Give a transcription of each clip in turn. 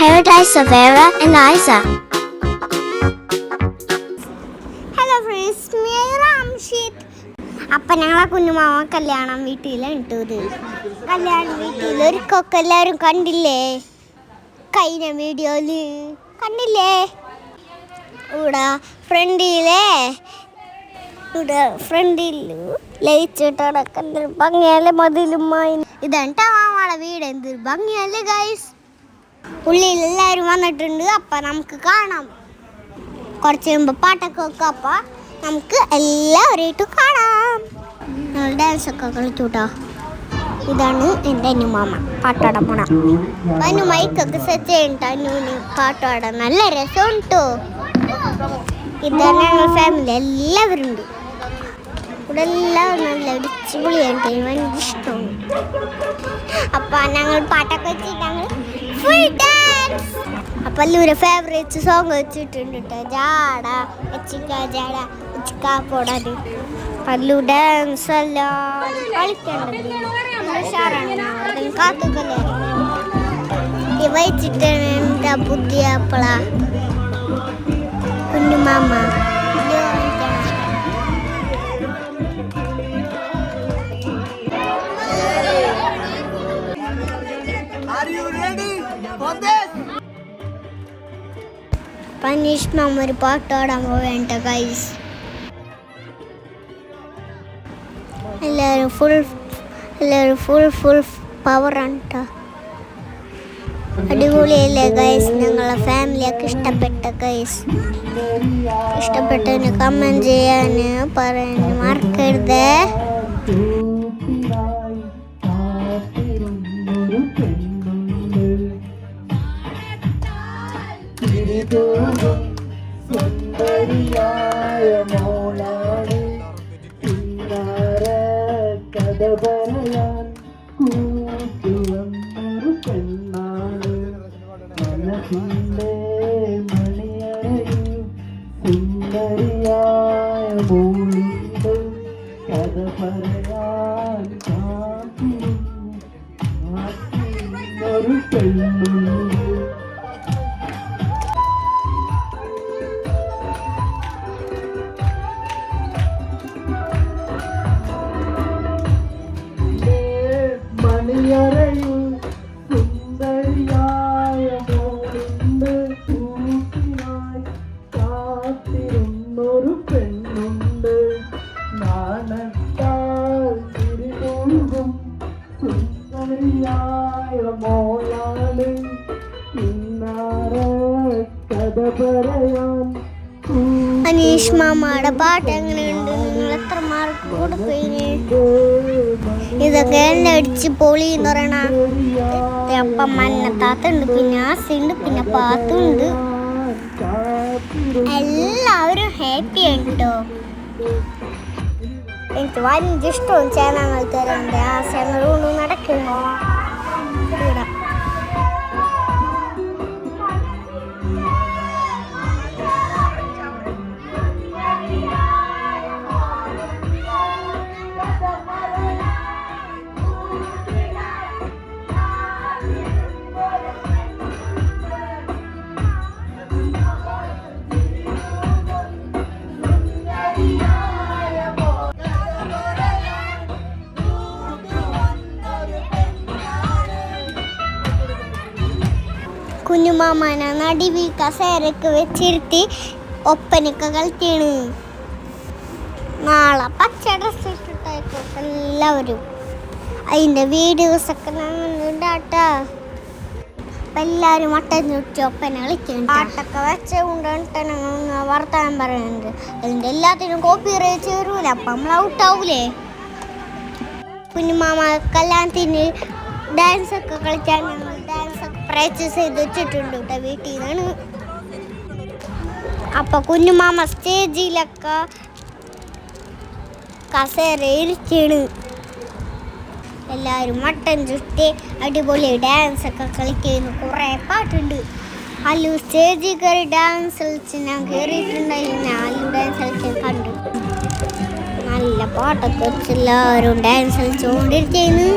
paradise of Vera and Isa. Hello friends Ramsheeth അപ്പം ഞങ്ങളെ കുഞ്ഞുമാമ കല്യാണം വീട്ടിലാണ് ഇട്ടത് കല്യാണ വീട്ടിൽ ഒരു കൊക്കെ എല്ലാവരും കണ്ടില്ലേ? കഴിഞ്ഞ വീഡിയോയിൽ കണ്ടില്ലേ? ഇവിടെ ഫ്രണ്ടിലേ ഇവിടെ ഫ്രണ്ടിൽ ലയിച്ചിട്ട് നടക്കുന്ന ഭംഗിയല്ലേ മതിലുമായി. ഇതാണ് മാമാളെ വീട്. എന്ത് ഭംഗിയാലേ ഗൈസ് ഉള്ളിൽ എല്ലാവരും വന്നിട്ടുണ്ട് അപ്പം നമുക്ക് കാണാം. കുറച്ച് മുമ്പ് പാട്ടൊക്കെ വെക്കുക അപ്പം നമുക്ക് എല്ലാവരെയും കാണാം. ഞങ്ങൾ ഡാൻസ് ഒക്കെ കളിച്ചു കേട്ടോ ഇതാണ് എന്റെ അനുമാമ പാട്ടാടാൻ പോണ. അനു മൈക്കൊക്കെ സെറ്റ് ചെയ്യണ്ട അനുവിന് പാട്ടാടാൻ നല്ല രസമുണ്ടോ ഇതാണ് ഞങ്ങൾ ഫാമിലി എല്ലാവരും ഉണ്ട്. ഇവിടെ എല്ലാവരും നല്ല അടിച്ചുപൊളിയായിട്ട് എനിക്ക് ഇഷ്ടമാണ്. അപ്പം ഞങ്ങൾ പാട്ടൊക്കെ വെച്ചിട്ട് ഞങ്ങൾ അപ്പം എല്ലാവരും ഫേവറേറ്റ് സോങ് വെച്ചിട്ടുണ്ട് കേട്ടോ ജാട വെച്ചിക്ക ജാട വെച്ചിക്ക പോടാത് പല്ലു ഡാൻസ് എല്ലാം കളിക്കണ്ടത് കാത്തുക്കല്ലേ. വെച്ചിട്ട് എന്താ പുതിയ അപ്പള? കുഞ്ഞുമാമ പനീഷ് മാമ ഒരു പാട്ടോടാൻ പോവേണ്ട ഗൈസ് എല്ലാവരും ഫുൾ എല്ലാവരും ഫുൾ ഫുൾ പവർ ആണ് ട്ടോ. അടിപൊളിയല്ലേ ഗൈസ് ഞങ്ങളെ ഫാമിലിയൊക്കെ ഇഷ്ടപ്പെട്ട ഗൈസ് ഇഷ്ടപ്പെട്ടതിന് കമന്റ് ചെയ്യാൻ പറയാൻ മറക്കരുത് സുന്ദരിയായ മോളുണ്ട് കഥ പറയാൻ പാട്ട് എങ്ങനെയുണ്ട്? നിങ്ങൾ എത്ര മാർക്ക് കൊടുക്കുകയെ ഇതൊക്കെ എന്നെ അടിച്ച് പൊളി എന്ന് പറയണ അപ്പം മന്നത്താത്തുണ്ട് പിന്നെ ആസുണ്ട് പിന്നെ പാത്തുണ്ട്. എല്ലാവരും ഹാപ്പി ആയിട്ടോ എനിക്ക് വലിയ ഇഷ്ടവും ചേനങ്ങൾ തരാണ്ട് ആശയങ്ങളൊന്നും നടക്കുന്നു. കുഞ്ഞുമാമന നടുവി കസേരക്ക് വെച്ചിരുത്തി ഒപ്പനക്ക് കളിക്കാണ് നാളെ പച്ച ഡ്രസ് ഇട്ടിട്ടായിക്കോട്ടെ എല്ലാവരും. അതിന്റെ വീഡിയോസൊക്കെ ഉണ്ടാട്ടാ അപ്പം എല്ലാവരും മട്ടൻ ചുറ്റി ഒപ്പന കളിക്കുന്നുണ്ട് പാട്ടൊക്കെ വെച്ച കൊണ്ടാണ് വർത്തമാനം പറയുന്നുണ്ട് അതിന്റെ എല്ലാത്തിനും കോപ്പി റേറ്റ് വരൂല അപ്പം നമ്മൾ ഔട്ടാവൂലേ കുഞ്ഞുമാമ കല്യാണത്തിന് ഡാൻസ് ഒക്കെ കളിക്കാൻ ഞങ്ങൾ പ്രാക്ടീസ് ചെയ്ത് വെച്ചിട്ടുണ്ട് കേട്ടോ വീട്ടിൽ നിന്നാണ് അപ്പൊ കുഞ്ഞുമാമ സ്റ്റേജിലൊക്കെ കസേര ഇരിച്ചാണ് എല്ലാവരും മട്ടൻ ചുറ്റി അടിപൊളി ഡാൻസ് ഒക്കെ കളിക്കുന്ന. കുറേ പാട്ടുണ്ട്. അല്ലു സ്റ്റേജിൽ കയറി ഡാൻസ് കളിച്ച് ഞാൻ കയറിയിട്ടുണ്ടായിരുന്നു അല്ലു ഡാൻസ് കളിച്ച് കണ്ടു. നല്ല പാട്ടൊക്കെ വെച്ച് എല്ലാവരും ഡാൻസ് കളിച്ചുകൊണ്ടിരിക്കുന്നു.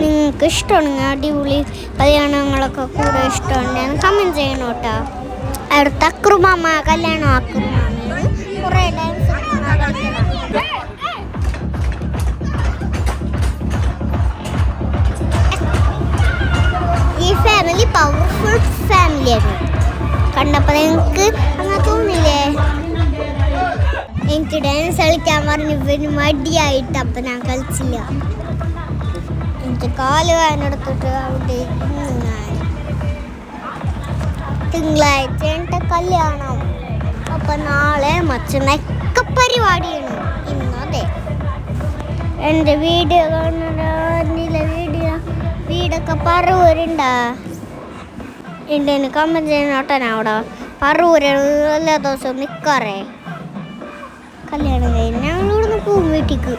നിങ്ങൾക്ക് ഇഷ്ടമാണ് അടിപൊളി കല്യാണങ്ങളൊക്കെ കൂടെ ഇഷ്ടമുണ്ട് കമന്റ് ചെയ്യണം കേട്ടോ അടുത്ത അക്രുമാമ കല്യാണം അക്രുമാമയാണ് കുറേ ഡാൻസ് കളിക്കണം ഈ ഫാമിലി പവർഫുൾ ഫാമിലിയാണ് കണ്ടപ്പോൾ നിങ്ങൾക്ക് അങ്ങനെ തോന്നില്ലേ എനിക്ക് ഡാൻസ് കളിക്കാൻ പറഞ്ഞു ഇവന് മടിയായിട്ട് അപ്പം ഞാൻ കളിച്ചില്ല. എനിക്ക് കാൽ വേനെടുത്തിട്ട് അവിടെ തിങ്കളാഴ്ച എന്റെ കല്യാണം. അപ്പൊ നാളെ മച്ചനൊക്കെ പരിപാടിയാണ്. ഇന്നതെ. എന്റെ വീഡിയോ കാണുന്നില്ല വീഡിയോ. വീടൊക്കെ പറവൂരുണ്ടാ? എന്റെ കമ്മൻ ചെയ്യുന്നോട്ടനാ അവിടെ? പറവൂര് എല്ലാ ദിവസവും നിൽക്കാറേ കല്യാണം കഴിഞ്ഞ് ഞങ്ങളിവിടുന്ന് പോകും വീട്ടിക്ക്.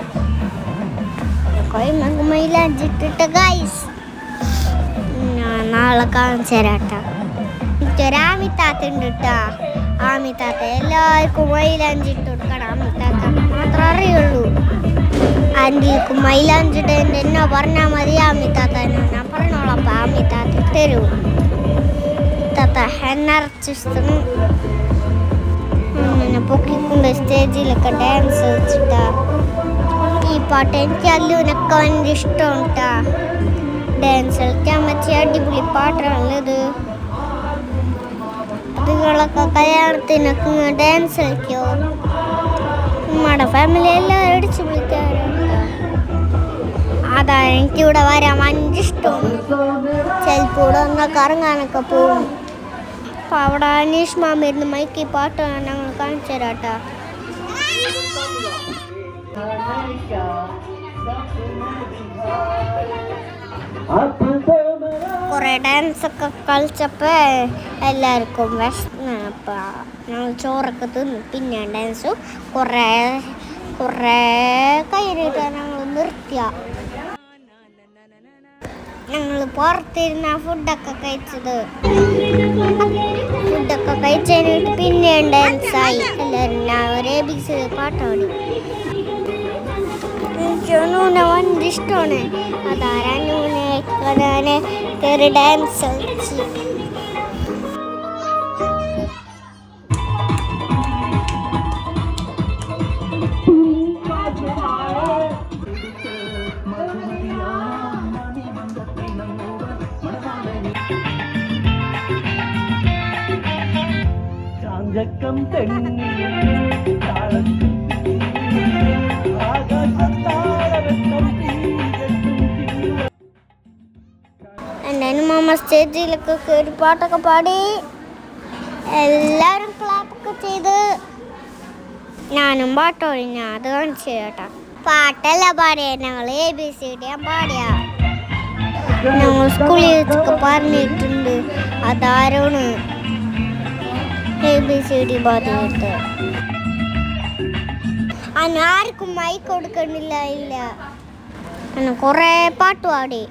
മൈലാഞ്ചിട്ടിട്ട് ഗൈസ് ഞാൻ നാളെ കാണിച്ചു തരാട്ടാ എനിക്കൊരു ആമിത്താത്ത ഉണ്ട് കേട്ടാ ആമിത്താത്ത എല്ലാവർക്കും മൈലാഞ്ചിട്ട് കൊടുക്കണം ആമിത്താത്ത മാത്രമേ അറിയുള്ളൂ ആന്റിക്ക് മൈലാഞ്ചിട്ട് എന്നോ പറഞ്ഞാൽ മതി ആമിത്താത്ത ഞാൻ പറഞ്ഞോളാം അപ്പം ആമിത്താത്ത തരൂ താത്ത ഹെന്നറച്ചിഷ്ടം അങ്ങനെ പൊക്കിക്കൊണ്ട് സ്റ്റേജിലൊക്കെ ഡാൻസ് വെച്ചിട്ടാ ഈ പാട്ട് എനിക്ക് അല്ലുവിനൊക്കെ ഭയങ്കര കേട്ടാ ഡാൻസ് കളിക്കാൻ പറ്റിയ അടിപൊളി പാട്ടാണുള്ളത് നിങ്ങളൊക്കെ കല്യാണത്തിനൊക്കെ ഡാൻസ് കളിക്കോ? നമ്മുടെ ഫാമിലി എല്ലാവരും അടിച്ചു വിളിക്കാറുണ്ട് അതാ എനിക്കിവിടെ വരാൻ ഭയങ്കര ഇഷ്ടമാണ് ചിലപ്പോൾ ഇവിടെ ഒന്ന് കറങ്ങാനൊക്കെ പോകും. അപ്പോൾ അവിടെ അനീഷ് മാമിരുന്ന് മൈക്കി പാട്ട് ഞങ്ങൾ കാണിച്ചു തരാട്ടാ കുറേ ഡാൻസ് ഒക്കെ കളിച്ചപ്പോൾ എല്ലാവർക്കും വിശന്ന് അപ്പോൾ ഞങ്ങൾ ചോറൊക്കെ തിന്നു. പിന്നെ ഡാൻസ് കുറേ കുറേ കഴിഞ്ഞിട്ട് ഞങ്ങൾ നിർത്തിയ. ഞങ്ങൾ പുറത്തിരുന്ന ഫുഡൊക്കെ കഴിച്ചത്. ഫുഡൊക്കെ കഴിച്ചതിനിട്ട് പിന്നെ ഡാൻസായി എല്ലാവരും ഒരേ ബിസ് പാട്ടാടി നൂന ഭയങ്കര ഇഷ്ടമാണ് അതാരാ? നൂനെ ഡാൻസ് കളിച്ച്. എന്റെ മാമ സ്റ്റേജിലൊക്കെ കയറി പാട്ടൊക്കെ പാടി. എല്ലാവരും ക്ലാപ്പൊക്കെ ചെയ്ത് ഞാനും പാട്ടോടി ഞാൻ അത് കാണിച്ചു കേട്ടാ. പാട്ടല്ല പാടിയ. ഞങ്ങൾ എ ബി സി ഡി ഞാൻ പാടിയ. ഞങ്ങൾ സ്കൂളിൽ പറഞ്ഞിട്ടുണ്ട്. അതാരാണ്? എ ബി സി ഡി അന്ന് ആർക്കും മൈക്ക് കൊടുക്കണില്ല ഇല്ല. അന്ന് കുറേ പാട്ട് പാടി.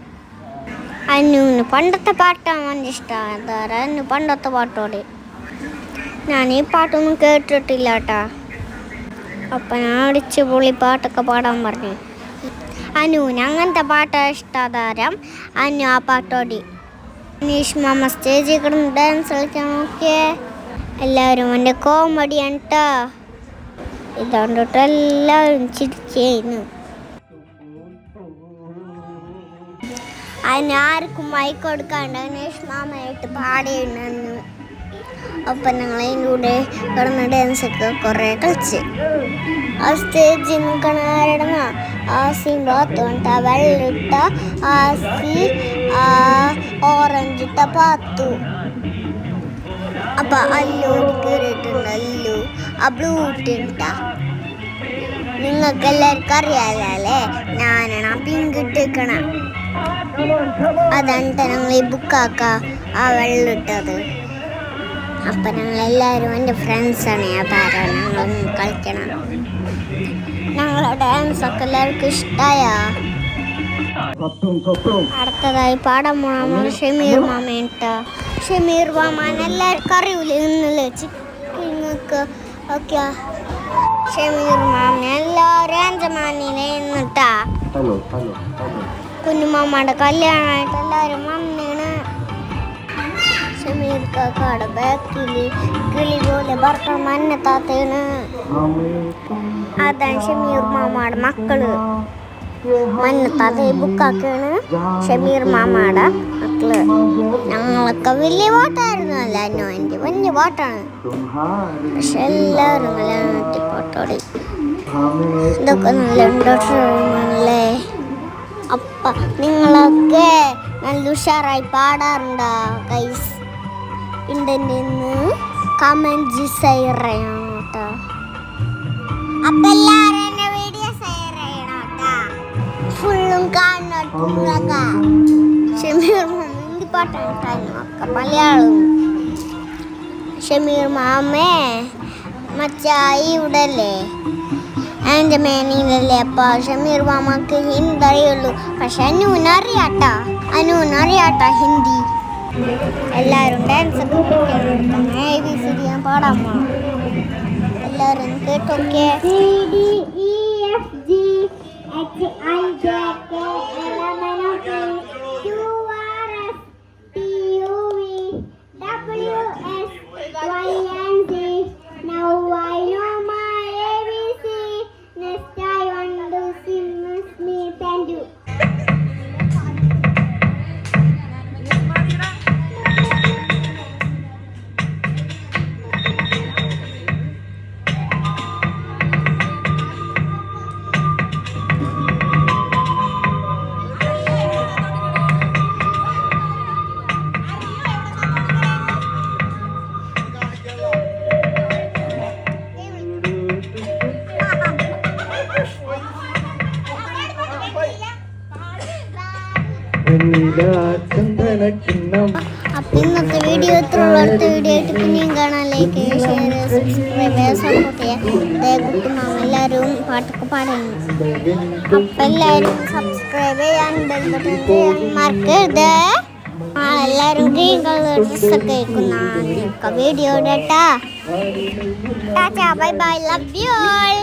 അന്നുവിന് പണ്ടത്തെ പാട്ടാണ് നല്ല ഇഷ്ടമാണ് അതാരാ പണ്ടത്തെ പാട്ടോടെ ഞാൻ ഈ പാട്ടൊന്നും കേട്ടിട്ടില്ല കേട്ടാ അപ്പം ഞാൻ അടിച്ച് പൊളി പാട്ടൊക്കെ പാടാൻ പറഞ്ഞു. അനുവിന് അങ്ങനത്തെ പാട്ടാണ് ഇഷ്ടാധാരം. അനു ആ പാട്ടോടി അനീഷ് മാമ സ്റ്റേജിൽ കിടന്ന് ഡാൻസ് കളിക്കാൻ നോക്കിയേ. എല്ലാവരും എന്റെ കോമഡി കേട്ടോ ഇതുകൊണ്ടിട്ട് എല്ലാവരും ചിരിച്ചു അതിന് ആർക്കും മൈക്ക് കൊടുക്കാണ്ട് അനേഷ് മാമയായിട്ട് പാടിയിട്ടുണ്ടെന്ന് അപ്പം ഞങ്ങൾ അതിന്റെ കൂടെ കിടന്ന ഡാൻസൊക്കെ കുറേ കളിച്ച്. ആ സ്റ്റേജിൽ നിൽക്കണ ആരുടെ ആസിയും പാത്തുണ്ട് ആ വെള്ളിട്ട ആസി ആ ഓറഞ്ച് ഇട്ട പാത്തു. അപ്പൊ അല്ലൂടി കയറിയിട്ടുണ്ട് അല്ലു. ആ ബ്ലൂ ഇട്ടിട്ടാ നിങ്ങൾക്ക് എല്ലാവർക്കും അറിയാലോ അല്ലേ? ഞാനാണ് ആ പിങ്ക് ഇട്ടിരിക്കണ അതാണ് ഞങ്ങൾ ഈ ബുക്കാക്ക ആ വെള്ളിട്ടത് അപ്പൊ ഞങ്ങൾ എല്ലാവരും എന്റെ ഫ്രണ്ട്സാണ് അതാരാ ഞങ്ങളൊന്ന് കളിക്കണം. ഞങ്ങളുടെ ഡാൻസ് ഒക്കെ എല്ലാവർക്കും ഇഷ്ടമായാ അടുത്തതായി പാടാൻ പോണ. ഷമീർ മാമ മാമേട്ട. ഷമീർ മാമാൻ എല്ലാവർക്കും അറിയൂലേ? ഇന്നലെ ചിക്കിങ്ങൾക്ക് ഓക്കെ ഷമീർ മാമ എല്ലാവരും അഞ്ചമാനിനെ ഇന്നിട്ടാ. കുഞ്ഞുമാമ്മയുടെ കല്യാണമായിട്ട് എല്ലാവരും വന്നിണ്. ഷമീർ കാക്കാടെ ബാക്കിൽ കിളി പോലെ ഭർത്താവ് താത്തേണ് അതാണ് ഷമീർ മാമയുടെ മക്കൾ. മന്നത്താത്ത ബുക്കാക്കാണ്. ഷമീർ മാമാടെ മക്കൾ. ഞങ്ങളൊക്കെ വലിയ പാട്ടായിരുന്നു അല്ല എന്നോ എന്റെ വലിയ പാട്ടാണ്. പക്ഷെ എല്ലാവരും നല്ല ഇതൊക്കെ നല്ല ഉണ്ടോട്ടല്ലേ അപ്പ നിങ്ങളൊക്കെ നല്ല ഉഷാറായി പാടാറുണ്ടോ കൈസ് ഉണ്ടെന്ന് കമന്റ് ചെയ്യണം കേട്ടോ. അപ്പം എല്ലാരും ഫുള്ളും കാണട്ടോ ഷമീർ ഹിന്ദി പാട്ടാണ് കേട്ടോ ഒക്കെ മലയാളം. ഷമീർ മാമേ മച്ചായി ഇവിടെ അല്ലേ എന്റെ മേനയിലല്ലേ അപ്പോൾ ഷമീർ മാമക്ക് ഹിന്ദി അറിയുള്ളൂ. പക്ഷെ അനൂന് അറിയാട്ടാ. ഹിന്ദി. എല്ലാവരും ഡാൻസ് ഒക്കെ എ എല്ലാവരും സി ഡി ഞാൻ പാടാൻ പോണം എല്ലാവരും കേട്ടോക്കെ വീഡിയോ ഇത്ര ഉള്ള അടുത്ത വീഡിയോ ആയിട്ട് പിന്നെയും കാണാൻ ലൈക്ക് ഷെയർ സബ്സ്ക്രൈബ് സപ്പോർട്ട് ചെയ്യാം കുട്ടിമാമ എല്ലാവരും പാട്ടൊക്കെ പാടുന്നു. അപ്പം എല്ലാവരും സബ്സ്ക്രൈബ് ചെയ്യാൻ ബെൽ ബട്ടൺ എല്ലാവരും ഗ്രീൻ കളർ ഡ്രസ്സൊക്കെ ഇരിക്കുന്ന വീഡിയോ കേട്ടാ bye bye love you all